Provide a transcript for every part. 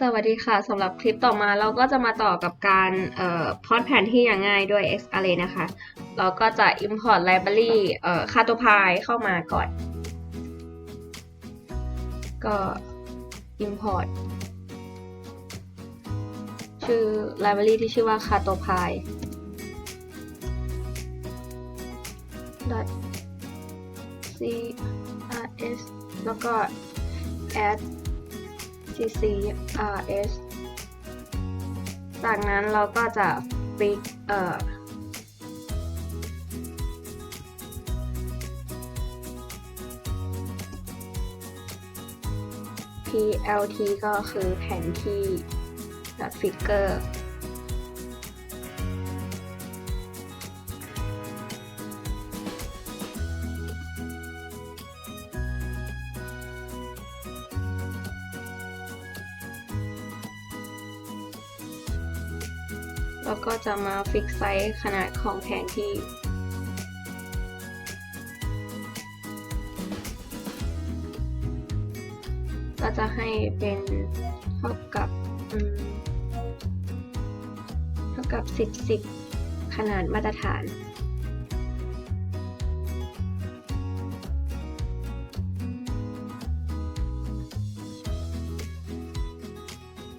สวัสดีค่ะสำหรับคลิปต่อมาเราก็จะมาต่อกับการเอ่อพอดแผนที่อย่างง่ายด้วย Xarray นะคะ เราก็จะ import library เอ่อ Cartopy เข้ามาก่อน ก็ import ชื่อ library ที่ชื่อว่า Cartopy crs แล้วก็ add ccrs จากนั้นเราก็จะฟิกเอ่อ plt ก็คือแผนที่ฟิกเกอร์ แล้วก็จะมาฟิกไซส์ขนาดของแผนที่ก็จะให้เป็นเท่ากับเท่ากับสิบสิบขนาดมาตรฐาน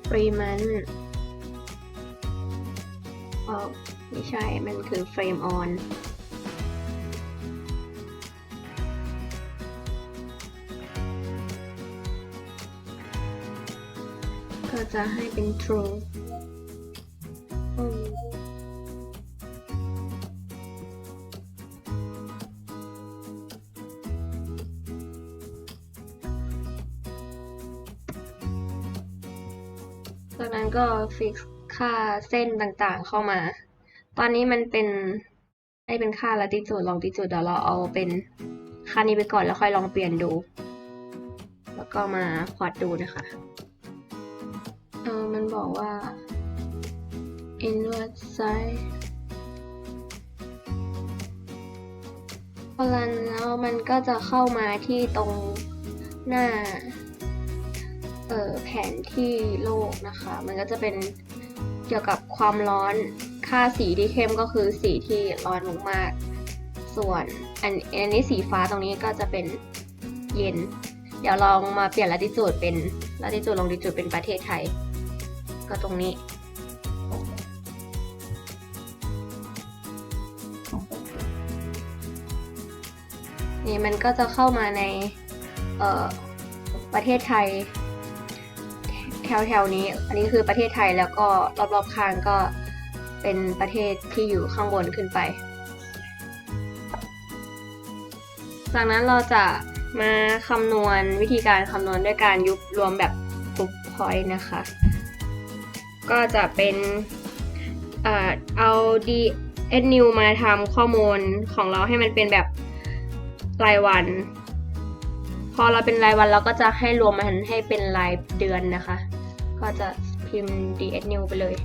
ปริมาณ ออกไม่ใช่ มันคือเฟรมออนก็จะให้เป็น true จากนั้นก็ฟิก ค่าเส้นต่างๆเข้ามา ตอนนี้มันเป็นให้เป็นค่า latitude longitude เดี๋ยวเราเอาเป็นค่านี้ไปก่อนแล้วค่อยลองเปลี่ยนดู แล้วก็มาพอดดูนะคะเออมันบอกว่า inward side พอรันแล้วมันก็จะเข้ามาที่ตรงหน้า เอ่อแผนที่โลกนะคะ มันก็จะเป็น เกี่ยวกับความร้อน ค่าสีที่เข้มก็คือสีที่ร้อนมากๆ ส่วนอันอันนี้สีฟ้าตรงนี้ก็จะเป็นเย็น เดี๋ยวลองมาเปลี่ยนลัติจูดเป็นลัติจูดลงดิจูดเป็นประเทศไทย ก็ตรงนี้นี่มันก็จะเข้ามาในเอ่อประเทศไทย แถวๆนี้ อันนี้คือประเทศไทยแล้วก็รอบๆข้างก็เป็นประเทศที่อยู่ข้างบนขึ้นไป จากนั้นเราจะมาคำนวณวิธีการคำนวณด้วยการยุบรวมแบบกรุ๊ปพอยต์นะคะ ก็จะเป็นเอ่อเอา d s new มาทำข้อมูลของเราให้มันเป็นแบบรายวัน พอเราเป็นรายวันเราก็จะให้รวมมันให้เป็นรายเดือนนะคะ ก็จะพิมพ์ ds new ไปเลย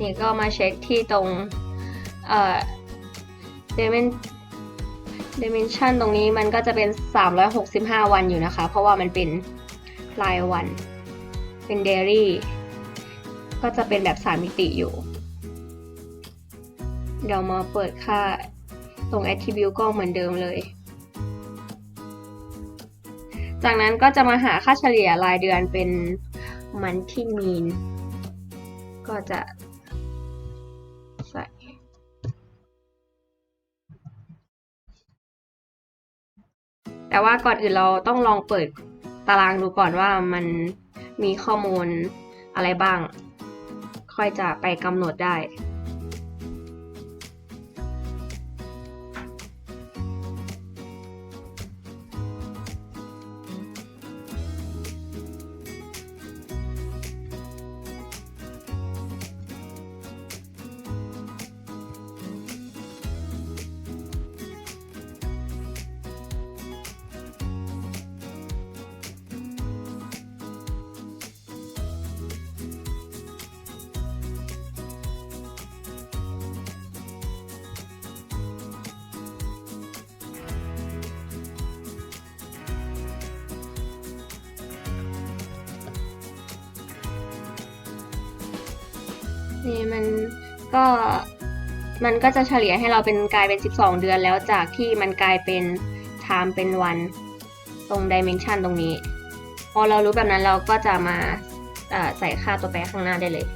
นี่ก็มาเช็คที่ตรงเอ่อ dimen dimension ตรงนี้มันก็จะเป็น 365 วันอยู่นะคะ เพราะว่ามันเป็นรายวัน เป็น daily ก็จะเป็นแบบ 3 มิติอยู่ เดี๋ยวมาเปิดค่าตรง attribute ก็เหมือนเดิมเลย จากนั้นก็จะมาหาค่าเฉลี่ยรายเดือนเป็นมันที่มีน ก็จะใส่แต่ว่าก่อนอื่นเราต้องลองเปิดตารางดูก่อนว่ามันมีข้อมูลอะไรบ้าง ค่อยจะไปกำหนดได้ นี่มันก็มันก็จะเฉลี่ยให้เราเป็นกลายเป็น 12 เดือนแล้วจากที่มันกลายเป็น time เป็นวัน ตรง dimension ตรงนี้ พอเรารู้แบบนั้นเราก็จะมาใส่ค่าตัวแปรข้างหน้าได้เลย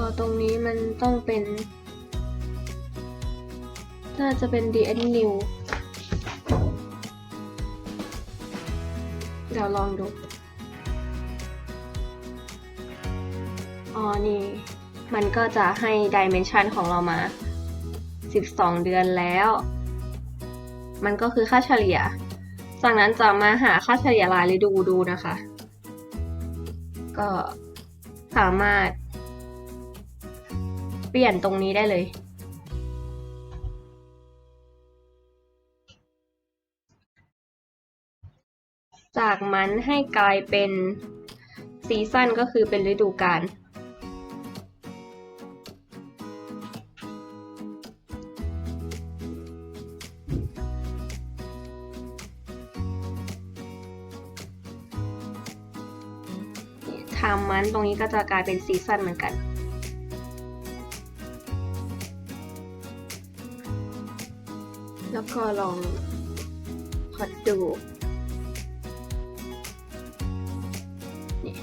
อตรงนี้มันต้องเป็น น่าจะเป็น DN new เดี๋ยวลองดู อ๋อ นี่ มันก็จะให้ dimension ของเรามา 12 เดือนแล้ว มันก็คือค่าเฉลี่ย จากนั้นจะมาหาค่าเฉลี่ยรายฤดูดูนะคะ ก็สามารถ ปลี่ยนตรงนี้ได้เลย จากมันให้กลายเป็นซีซั่นก็คือเป็นฤดูกาล ทำมันตรงนี้ก็จะกลายเป็นซีซั่นเหมือนกัน แล้วก็ลองพอดดูนี่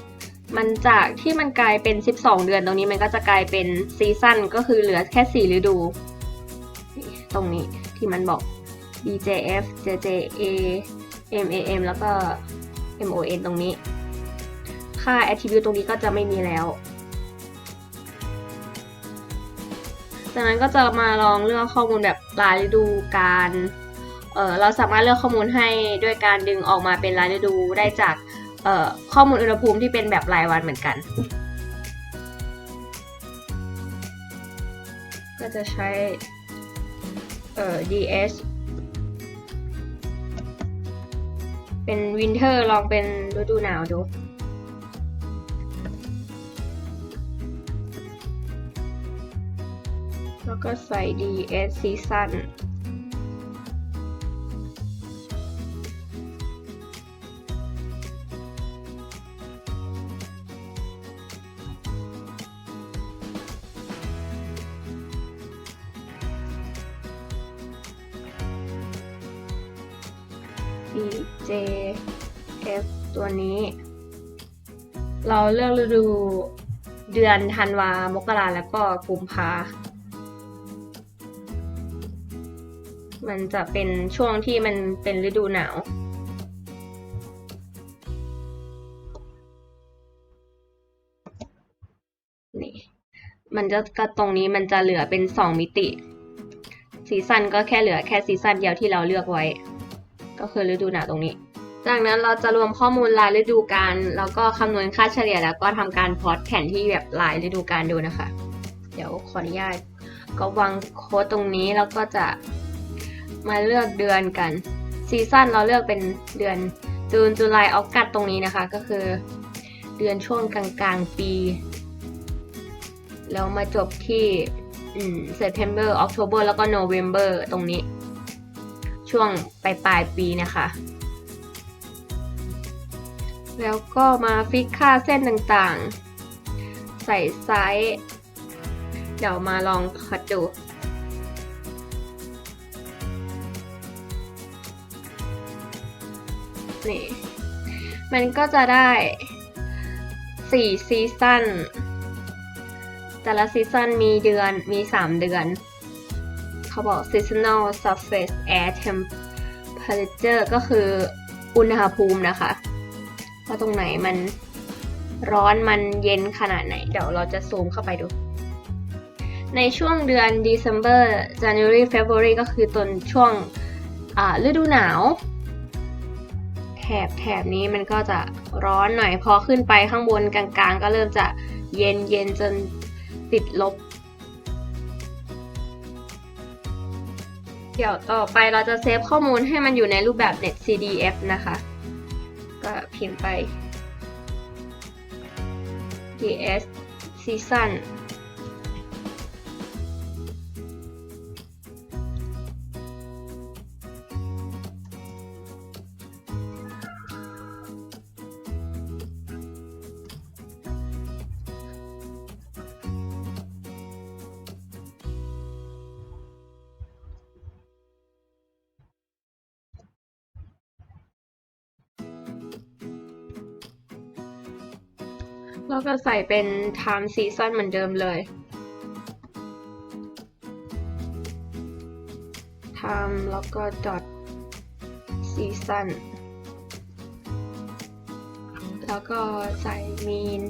มันจากที่มันกลายเป็น 12 เดือนตรงนี้มันก็จะกลายเป็นซีซั่นก็คือเหลือแค่ 4 ฤดู ตรงนี้ที่มันบอก DJF JJA MAM แล้วก็ MON ตรงนี้ ค่า attribute ตรงนี้ก็จะไม่มีแล้ว จากนั้นก็จะมาลองเลือกข้อมูลแบบรายฤดูกาลเออเราสามารถเลือกข้อมูลให้ด้วยการดึงออกมาเป็นรายฤดูได้จากข้อมูลอุณหภูมิที่เป็นแบบรายวันเหมือนกัน ก็จะใช้เอ่อ DS เป็น winter ลองเป็นฤดูหนาวดู ก็ใส่ DS season ดี J F ตัวนี้ เราเลือกฤดูเดือนธันวา มกราแล้วก็กุมภา มันจะเป็นช่วงที่มันเป็นฤดูหนาว นี่ มันจะก็ตรงนี้มันจะเหลือเป็นสองมิติซีซันก็แค่เหลือแค่ซีซันเดียวที่เราเลือกไว้ ก็คือฤดูหนาวตรงนี้ จากนั้นเราจะรวมข้อมูลรายฤดูกาลแล้วก็คำนวณค่าเฉลี่ยแล้วก็ทำการพลอตแผนที่แบบรายฤดูกาลดูนะคะ เดี๋ยวขออนุญาตก็วางโค้ดตรงนี้แล้วก็จะ มาเลือกเดือนกันซีซั่นเราเลือกเป็นเดือนจูนจุลายออกัสตรงนี้นะคะ ก็คือ เดือนช่วงกลางๆปี แล้วมาจบที่อืม September October แล้วก็ November ตรงนี้ ช่วงปลายปลายปีนะคะ แล้วก็มาฟิกค่าเส้นต่างๆ ใส่ไซส์ เดี๋ยวมาลองคัดดู นี่ มันก็จะได้สี่ซีซั่น แต่ละซีซั่นมีเดือน มีสามเดือน เขาบอก seasonal surface air temperature ก็คืออุณหภูมินะคะ ว่าตรงไหนมันร้อนมันเย็นขนาดไหน เดี๋ยวเราจะซูมเข้าไปดู ในช่วงเดือน December January February ก็คือต้นช่วงฤดูหนาว แถบแถบนี้มันก็จะร้อนหน่อยพอขึ้นไปข้างบนกลางๆ ก็เริ่มจะเย็นเย็นจนติดลบ เดี๋ยวต่อไปเราจะเซฟข้อมูลให้มันอยู่ในรูปแบบ netcdf นะคะ ก็พิมพ์ไป ds season แล้วก็ใส่เป็น time season เหมือนเดิมเลย time แล้วก็ dot season แล้วก็ใส่ mean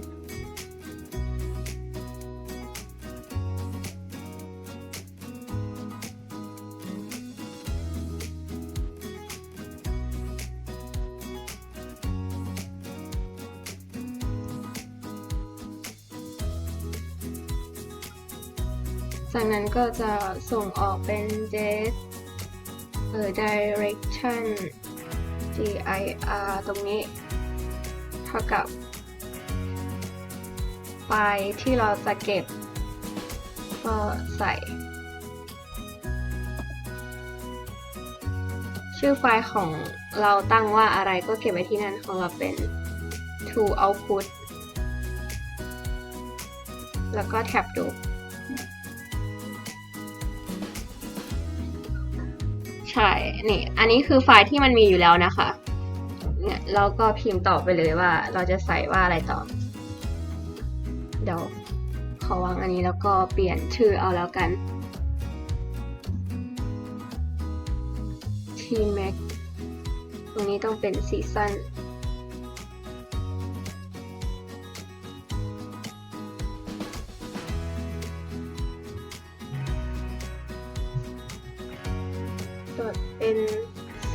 จากนั้นก็จะส่งออกเป็น jet เอ่อ direction dir ตรงนี้ เท่ากับไฟล์ที่เราจะเก็บ ก็ใส่ ชื่อไฟล์ของเราตั้งว่าอะไรก็เก็บไว้ที่นั่นของเราเป็น to output แล้วก็แท็บดู ใช่ นี่ อันนี้คือไฟล์ที่มันมีอยู่แล้วนะคะ เนี่ยเราก็พิมพ์ต่อไปเลยว่า เราจะใส่ว่าอะไรต่อ เดี๋ยวขอวางอันนี้แล้วก็เปลี่ยนชื่อเอาแล้วกัน t m a x ตรงนี้ต้องเป็นซีซัน นดอทเป็น C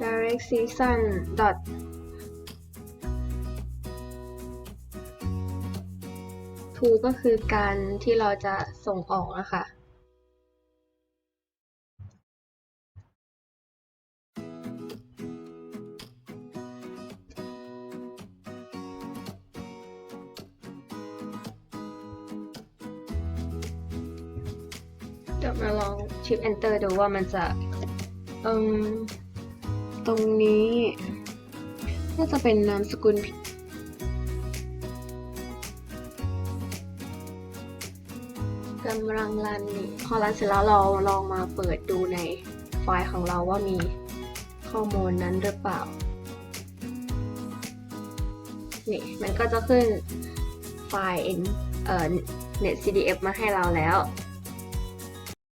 direct season dot ทูก็คือการที่เราจะส่งออกนะคะ มาลองชิป enter ดูว่ามันจะเอืมตรงนี้ น่าจะเป็นนามสกุลกำลังรันนี่พอรันเสร็จแล้วเราลองมาเปิดดูในไฟล์ของเราว่ามีข้อมูลนั้นหรือเปล่า นี่ มันก็จะขึ้นไฟล์เอ่อ netcdf มาให้เราแล้ว